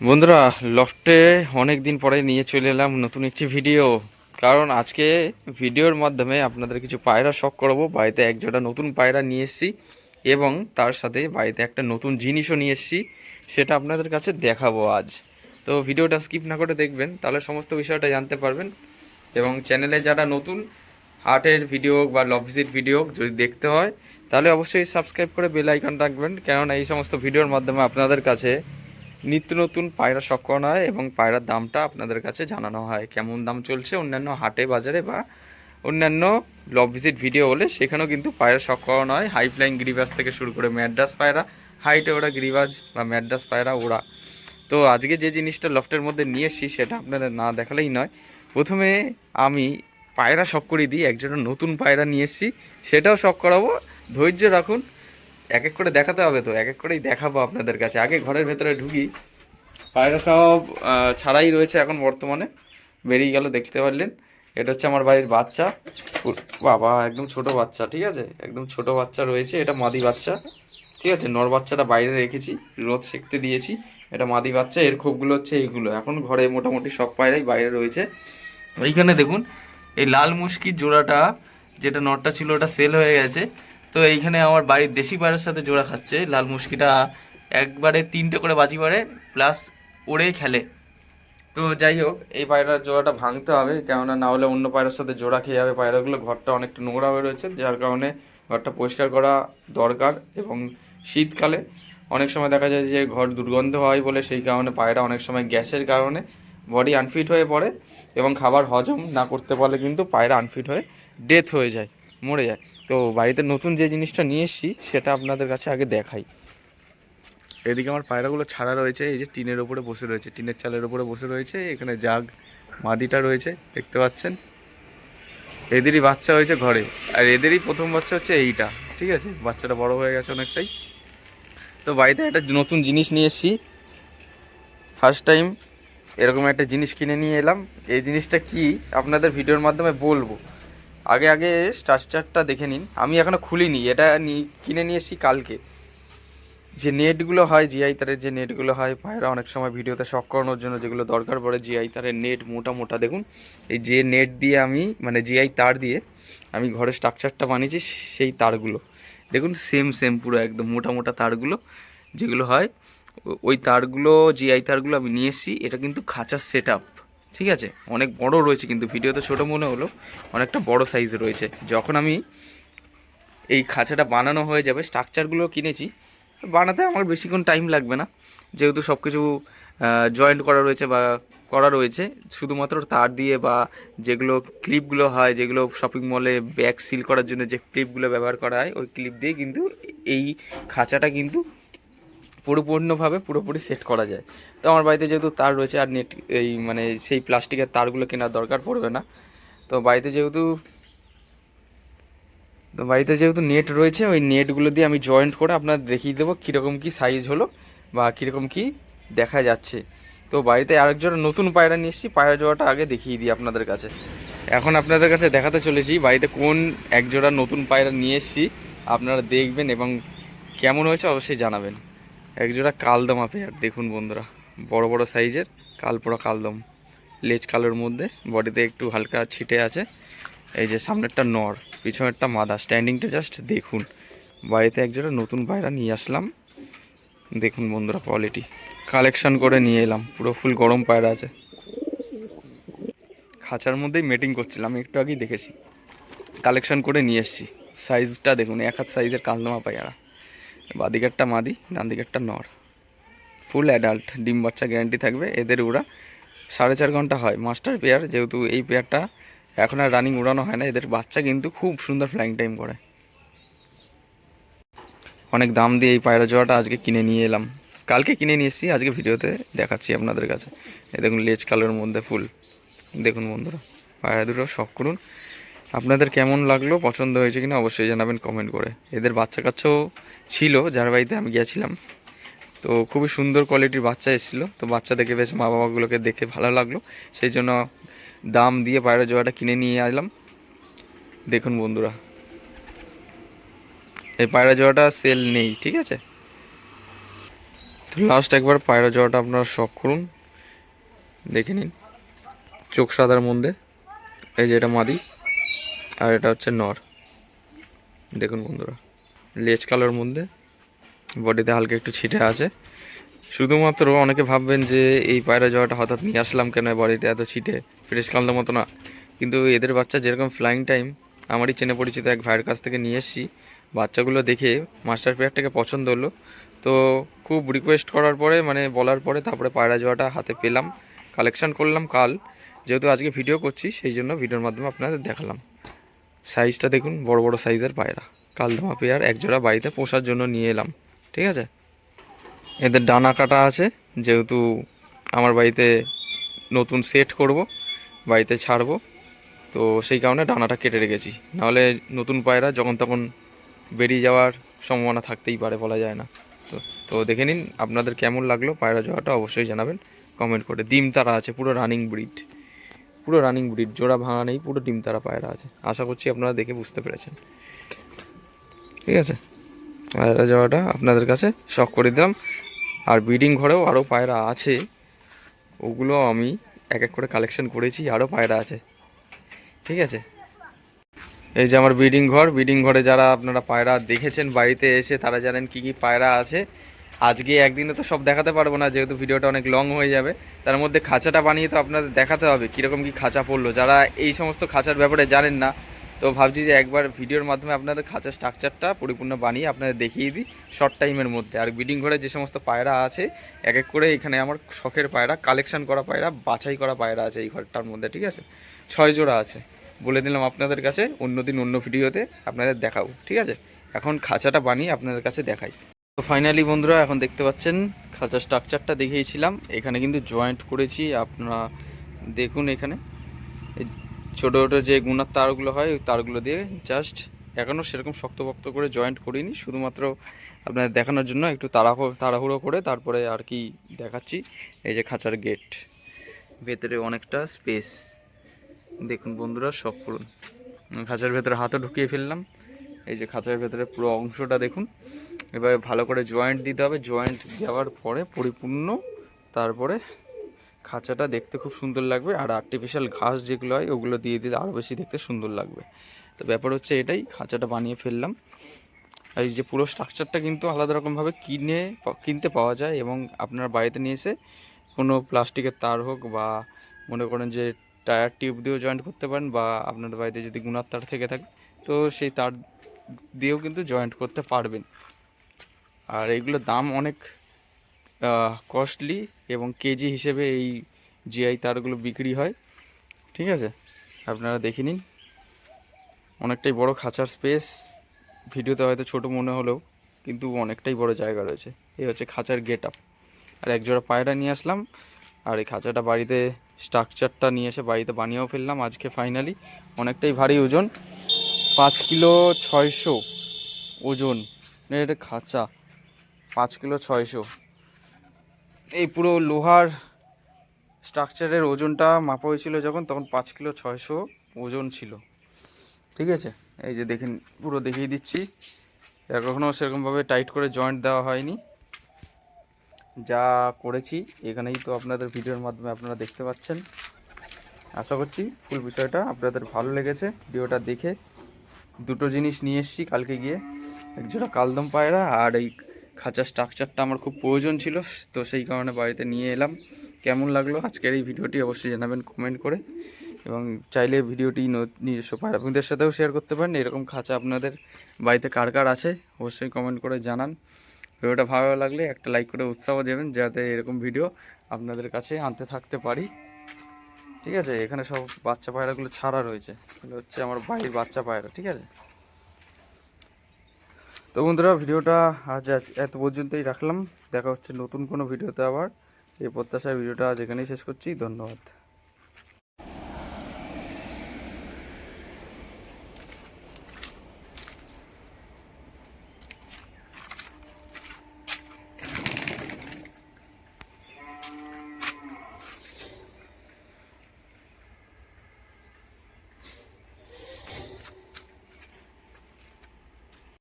বন্ধুরা, লফটে অনেক দিন পরে নিয়ে চলে এলাম নতুন একটি ভিডিও। কারণ আজকে ভিডিওর মাধ্যমে আপনাদের কিছু পায়রা শখ করাবো। বাড়িতে এক জোড়া নতুন পায়রা নিয়ে এসেছি এবং তার সাথে বাড়িতে একটা নতুন জিনিসও নিয়ে এসেছি, সেটা আপনাদের কাছে দেখাবো আজ। তো ভিডিওটা স্কিপ না করে দেখবেন, তাহলে সমস্ত বিষয়টা জানতে পারবেন। এবং চ্যানেলে যারা নতুন হার্টের ভিডিও বা লভ ভিজিট ভিডিও যদি দেখতে হয়, তাহলে অবশ্যই সাবস্ক্রাইব করে বেল আইকন রাখবেন। কেননা এই সমস্ত ভিডিওর মাধ্যমে আপনাদের কাছে নিত্য নতুন পায়রা শখ করানো হয় এবং পায়রার দামটা আপনাদের কাছে জানানো হয়। কেমন দাম চলছে অন্যান্য হাটে, বাজারে বা অন্যান্য লব ভিজিট ভিডিও হলে সেখানেও কিন্তু পায়রা শখ করানো হয় হাই ফ্লাইং গিরিবাজ থেকে শুরু করে ম্যাড্রাস পায়রা, হাইটে ওরা গিরিবাজ বা ম্যাড্রাস পায়রা ওরা তো আজকে যে জিনিসটা লফটের মধ্যে নিয়ে এসেছি সেটা আপনাদের না দেখালেই নয়। প্রথমে আমি পায়রা শখ করিয়ে দিই, একজনের নতুন পায়রা নিয়ে এসেছি, সেটাও শখ করাবো। ধৈর্য রাখুন এক এক করে দেখাতে হবে তো, এক এক করেই দেখাবো আপনাদের কাছে। আগে ঘরের ভেতরে ঢুকি। পায়রা সব ছাড়াই রয়েছে এখন বর্তমানে। বেরিয়ে গেল, দেখতে পারলেন। এটা হচ্ছে আমার বাড়ির বাচ্চা। বাবা, একদম ছোট বাচ্চা, ঠিক আছে? একদম ছোট বাচ্চা রয়েছে, এটা মাদি বাচ্চা। ঠিক আছে, নর বাচ্চাটা বাইরে রেখেছি, রোদ সেঁকতে দিয়েছি। এটা মাদি বাচ্চা, এর খোপগুলো হচ্ছে এইগুলো। এখন ঘরে মোটামুটি সব পায়রাই বাইরে রয়েছে। এইখানে দেখুন, এই লাল মুশকির জোড়াটা, যেটা নটটা ছিল, ওটা সেল হয়ে গেছে। তো এইখানে আমার বাড়ির দেশি পায়রার সাথে জোড়া খাচ্ছে। লাল মুশকিটা একবারে তিনটে করে বাজি পারে প্লাস ওড়েই খেলে। তো যাই হোক, এই পায়রার জোড়াটা ভাঙতে হবে, কেননা না হলে অন্য পায়রার সাথে জোড়া খেয়ে যাবে। পায়রাগুলো ঘরটা অনেকটা নোংরা হয়ে রয়েছে, যার কারণে ঘরটা পরিষ্কার করা দরকার এবং শীতকালে অনেক সময় দেখা যায় যে ঘর দুর্গন্ধ হয় বলে সেই কারণে পায়রা অনেক সময় গ্যাসের কারণে বডি আনফিট হয়ে পড়ে এবং খাবার হজম না করতে পারলে কিন্তু পায়রা আনফিট হয়ে ডেথ হয়ে যায়, মরে যায়। তো বাড়িতে নতুন যে জিনিসটা নিয়ে এসেছি, সেটা আপনাদের কাছে আগে দেখাই। এদিকে আমার পায়রাগুলো ছাড়া রয়েছে, এই যে টিনের ওপরে বসে রয়েছে, টিনের চালের ওপরে বসে রয়েছে, এখানে জাগ, মাদিটা রয়েছে, দেখতে পাচ্ছেন? এদেরই বাচ্চা হয়েছে ঘরে, আর এদেরই প্রথম বাচ্চা হচ্ছে এইটা, ঠিক আছে? বাচ্চাটা বড় হয়ে গেছে অনেকটাই। তো বাড়িতে একটা নতুন জিনিস নিয়ে এসেছি। ফার্স্ট টাইম এরকম একটা জিনিস কিনে নিয়ে এলাম। এই জিনিসটা কি? আপনাদের ভিডিওর মাধ্যমে বলব। আগে আগে স্ট্রাকচারটা দেখে নিন। আমি এখনও খুলিনি, এটা কিনে নিয়ে এসেছি কালকে। যে নেটগুলো হয় জিআই তারের যে নেটগুলো হয় পায়রা অনেক সময় ভিডিওতে শখ করানোর জন্য যেগুলো দরকার পড়ে জিআই তারের নেট মোটা মোটা। দেখুন, এই যে নেট দিয়ে আমি মানে জিআই তার দিয়ে আমি ঘরে স্ট্রাকচারটা বানিয়েছি, সেই তারগুলো। দেখুন সেম সেম পুরো একদম মোটা মোটা তারগুলো, যেগুলো হয় ওই তারগুলো জিআই তারগুলো আমি নিয়ে এসেছি। এটা কিন্তু খাঁচার সেট ঠিক আছে? অনেক বড় রয়েছে কিন্তু ভিডিওতে ছোটো মনে হলো, অনেকটা বড় সাইজ রয়েছে। যখন আমি এই খাঁচাটা বানানো হয়ে যাবে স্ট্রাকচারগুলো কিনেছি, বানাতে আমার বেশিক্ষণ টাইম লাগবে না। যেহেতু সব কিছু জয়েন্ট করা রয়েছে বা করা রয়েছে, শুধুমাত্র তার দিয়ে বা যেগুলো ক্লিপগুলো হয়, যেগুলো শপিং মলে ব্যাগ সিল করার জন্য যে ক্লিপগুলো ব্যবহার করা হয়, ওই ক্লিপ দিয়ে কিন্তু এই খাঁচাটা কিন্তু পরিপূর্ণভাবে পুরোপুরি সেট করা যায়। তো আমার বাড়িতে যেহেতু তার রয়েছে আর নেট এই মানে সেই প্লাস্টিকের তারগুলো কেনার দরকার পড়বে না। তো বাড়িতে যেহেতু, তো বাড়িতে যেহেতু নেট রয়েছে, ওই নেটগুলো দিয়ে আমি জয়েন্ট করে আপনার দেখিয়ে দেবো কীরকম কী সাইজ হলো বা কীরকম কী দেখা যাচ্ছে। তো বাড়িতে আরেকজন নতুন পায়রা নিয়ে এসেছি, পায়রা জোড়াটা আগে দেখিয়ে দিই আপনাদের কাছে। এখন আপনাদের কাছে দেখাতে চলেছি, বাড়িতে কোন একজোড়া নতুন পায়রা নিয়ে এসেছি, আপনারা দেখবেন এবং কেমন হয়েছে অবশ্যই জানাবেন। এক জোড়া কালদমা পেয়ার দেখুন বন্ধুরা, বড় বড় সাইজের কালপোড়া কালদম। লেজ কালোর মধ্যে, বডিতে একটু হালকা ছিটে আছে। এই যে সামনেরটা নর, পিছনেরটা মাদা স্ট্যান্ডিংটা জাস্ট দেখুন। বাড়িতে একজোড়া নতুন পায়রা নিয়ে আসলাম। দেখুন বন্ধুরা কোয়ালিটি কালেকশন করে নিয়ে এলাম, পুরো ফুল গরম পায়রা আছে। খাঁচার মধ্যেই মেটিং করছিলাম, একটু আগেই দেখেছি। কালেকশন করে নিয়ে এসেছি। সাইজটা দেখুন, এক হাত সাইজের কালদমা পায়রা। বাদিকেরটা মাদি ডান দিকেরটা নর। ফুল অ্যাডাল্ট ডিম বাচ্চা গ্যারান্টি থাকবে। এদের ওরা সাড়ে চার ঘণ্টা হয়। মাস্টার পেয়ার যেহেতু এই পেয়ারটা এখন আর রানিং উড়ানো হয় না, এদের বাচ্চা কিন্তু খুব সুন্দর ফ্লাইং টাইম করে। অনেক দাম দিয়ে এই পায়রা জোড়াটা আজকে কিনে নিয়ে এলাম। কালকে কিনে নিয়ে এসেছি, আজকে ভিডিওতে দেখাচ্ছি আপনাদের কাছে। এ দেখুন লেজ কালোর মধ্যে ফুল দেখুন বন্ধুরা, পায়রা দুটো শখ করুন। আপনাদের কেমন লাগল, পছন্দ হয়েছে কিনা অবশ্যই জানাবেন কমেন্ট করে। এদের বাচ্চা কাচ্চাও ছিল যার বাড়িতে আমি গিয়েছিলাম। তো খুবই সুন্দর কোয়ালিটির বাচ্চা এসেছিল। তো বাচ্চা দেখে বেশ মা বাবাগুলোকে দেখে ভালো লাগল। সেই জন্য দাম দিয়ে পায়রা জোড়াটা কিনে নিয়ে আসলাম। দেখুন বন্ধুরা। এই পায়রা জোড়াটা সেল নেই, ঠিক আছে? তো লাস্ট একবার পায়রা যাওয়াটা আপনারা শখ করুন। দেখে নিন। চোখ সাদার মধ্যে। এই যে এটা মাদি। আর এটা হচ্ছে নর। দেখুন বন্ধুরা, লেজ কালোর মধ্যে বডিতে হালকা একটু ছিটে আছে। শুধুমাত্র অনেকে ভাববেন যে এই পায়রা যাওয়াটা হঠাৎ নিয়ে আসলাম কেন বডিতে এত ছিটে, ফ্রেশ কালদের মতো না। কিন্তু এদের বাচ্চা যেরকম ফ্লাইং টাইম আমারই চেনে পরিচিত এক ভাইয়ের কাছ থেকে নিয়ে এসেছি। বাচ্চাগুলো দেখে মাস্টার পেয়ারটাকে পছন্দ হলো। তো খুব রিকোয়েস্ট করার পরে মানে বলার পরে তারপরে পায়রা যাওয়াটা হাতে পেলাম। কালেকশন করলাম কাল। যেহেতু আজকে ভিডিও করছি, সেই জন্য ভিডিওর মাধ্যমে আপনাদের দেখালাম। সাইজটা দেখুন, বড় বড় সাইজের পায়রা। কালদমা পেয়ার একজোড়া বাড়িতে পোষার জন্য নিয়ে এলাম, ঠিক আছে? এদের ডানা কাটা আছে, যেহেতু আমার বাড়িতে নতুন সেট করব, বাড়িতে ছাড়বো, তো সেই কারণে ডানাটা কেটে রেখেছি। নাহলে নতুন পায়রা যখন তখন বেরিয়ে যাওয়ার সম্ভাবনা থাকতেই পারে, বলা যায় না। তো তো দেখে নিন আপনাদের কেমন লাগল পায়রা যাওয়াটা অবশ্যই জানাবেন কমেন্ট করে। ডিম তারা আছে, পুরো রানিং ব্রিড পুরো রানিং ব্রিড জোড়া ভাঙা নেই, পুরো ডিম তারা পায়রা আছে। আশা করছি আপনারা দেখে বুঝতে পেরেছেন। ঠিক আছে? পায়রা যাওয়াটা আপনাদের কাছে শখ করে দিলাম। আর ব্রিডিং ঘরেও আরও পায়রা আছে। ওগুলো আমি এক এক করে কালেকশন করেছি আরও পায়রা আছে। ঠিক আছে? এই যে আমার ব্রিডিং ঘর ব্রিডিং ঘরে যারা আপনারা পায়রা দেখেছেন, বাড়িতে এসে তারা জানেন কি কি পায়রা আছে। আজকে একদিনে তো সব দেখাতে পারব না, যেহেতু ভিডিওটা অনেক লং হয়ে যাবে। তার মধ্যে খাঁচাটা বানিয়ে তো আপনাদের দেখাতে হবে, কীরকম কি খাঁচা পড়ল। যারা এই সমস্ত খাঁচার ব্যাপারে জানেন না, তো ভাবছি যে একবার ভিডিওর মাধ্যমে আপনাদের খাঁচার স্ট্রাকচারটা পরিপূর্ণ বানিয়ে আপনাদের দেখিয়ে দিই শর্ট টাইমের মধ্যে। আর ব্রিডিং ঘরে যে সমস্ত পায়রা আছে, এক এক করে এখানে আমার শখের পায়রা কালেকশন করা পায়রা, বাছাই করা পায়রা আছে এই ঘরটার মধ্যে, ঠিক আছে? ছয় জোড়া আছে। বলে দিলাম আপনাদের কাছে, অন্যদিন অন্য ভিডিওতে আপনাদের দেখাবো, ঠিক আছে? এখন খাঁচাটা বানিয়ে আপনাদের কাছে দেখাই। তো ফাইনালি বন্ধুরা, এখন দেখতে পাচ্ছেন খাঁচার স্ট্রাকচারটা দেখিয়েছিলাম। এখানে কিন্তু জয়েন্ট করেছি, আপনারা দেখুন এখানে। ছোটো ছোটো যে গুণার তারগুলো হয়, ওই তারগুলো দিয়ে জাস্ট এখনও সেরকম শক্তপক্ত করে জয়েন্ট করিনি, শুধুমাত্র আপনাদের দেখানোর জন্য একটু তাড়াহুড়ো তাড়াহুড়ো করে তারপরে আর কি দেখাচ্ছি। এই যে খাঁচার গেট ভেতরে অনেকটা স্পেস দেখুন বন্ধুরা, সব করুন। খাঁচার ভেতরে হাতও ঢুকিয়ে ফেললাম। এই যে খাঁচার ভেতরে পুরো অংশটা দেখুন। এবার ভালো করে জয়েন্ট দিতে হবে। জয়েন্ট দেওয়ার পরে পরিপূর্ণ, তারপরে খাঁচাটা দেখতে খুব সুন্দর লাগবে। আর আর্টিফিশিয়াল ঘাস যেগুলো হয়, ওগুলো দিয়ে দিলে আরও বেশি দেখতে সুন্দর লাগবে। তো ব্যাপার হচ্ছে এটাই, খাঁচাটা বানিয়ে ফেললাম। আর এই যে পুরো স্ট্রাকচারটা কিন্তু আলাদা রকমভাবে কিনে, কিনতে পাওয়া যায় এবং আপনার বাড়িতে নিয়ে এসে কোনো প্লাস্টিকের তার হোক বা মনে করেন যে টায়ার টিউব দিয়েও জয়েন্ট করতে পারেন বা আপনার বাড়িতে যদি গুণার তার থেকে থাকে, তো সেই তার দিয়েও কিন্তু জয়েন্ট করতে পারবেন। আর এইগুলোর দাম অনেক কস্টলি এবং কেজি হিসেবে এই জিআই তারগুলো বিক্রি হয়। ঠিক আছে? আপনারা দেখে নিন। অনেকটাই বড় খাঁচার স্পেস ভিডিওতে হয়তো ছোট মনে হলেও কিন্তু অনেকটাই বড় জায়গা রয়েছে। এই হচ্ছে খাঁচার গেট আপ আর এক জোড়া পায়রা নিয়ে আসলাম। আর এই খাঁচাটা বাড়িতে স্ট্রাকচারটা নিয়ে এসে বাড়িতে বানিয়েও ফেললাম আজকে ফাইনালি অনেকটাই ভারী ওজন। পাঁচ কিলো ছয়শো ওজন। এটা খাঁচা। পাঁচ কিলো ছয়শো। এই পুরো লোহার স্ট্রাকচারের ওজনটা মাপা হয়েছিল যখন, তখন পাঁচ কিলো ছয়শো ওজন ছিল। ঠিক আছে? এই যে দেখেন, পুরো দেখিয়ে দিচ্ছি। এখনও সেরকমভাবে টাইট করে জয়েন্ট দেওয়া হয়নি। যা করেছি, এখানেই তো আপনাদের ভিডিওর মাধ্যমে আপনারা দেখতে পাচ্ছেন। আশা করছি ফুল বিষয়টা আপনাদের ভালো লেগেছে। ভিডিওটা দেখে দুটো জিনিস নিয়ে এসেছি কালকে গিয়ে। এক একজোড়া কালদম পায়রা আর এই খাঁচার স্ট্রাকচারটা আমার খুব প্রয়োজন ছিল, তো সেই কারণে বাড়িতে নিয়ে এলাম। কেমন লাগল আজকের এই ভিডিওটি অবশ্যই জানাবেন কমেন্ট করে। এবং চাইলে ভিডিওটি নিজস্ব পায়রাবন্ধুদের সাথেও শেয়ার করতে পারেন। এরকম খাঁচা আপনাদের বাড়িতে কার কার আছে, অবশ্যই কমেন্ট করে জানান। ভিডিওটা ভালো লাগলে একটা লাইক করে উৎসাহ দেবেন, যাতে এরকম ভিডিও আপনাদের কাছে আনতে থাকতে পারি। ঠিক আছে? এখানে সব বাচ্চা পায়রাগুলো ছাড়া রয়েছে। এগুলো হচ্ছে আমার বাড়ির বাচ্চা পায়রা, ঠিক আছে? তো বন্ধুরা, ভিডিওটা আজ আজ এত পর্যন্তই রাখলাম। দেখা হচ্ছে নতুন কোনো ভিডিওতে আবার। এই প্রত্যাশায় ভিডিওটা আজ এখানেই শেষ করছি। ধন্যবাদ।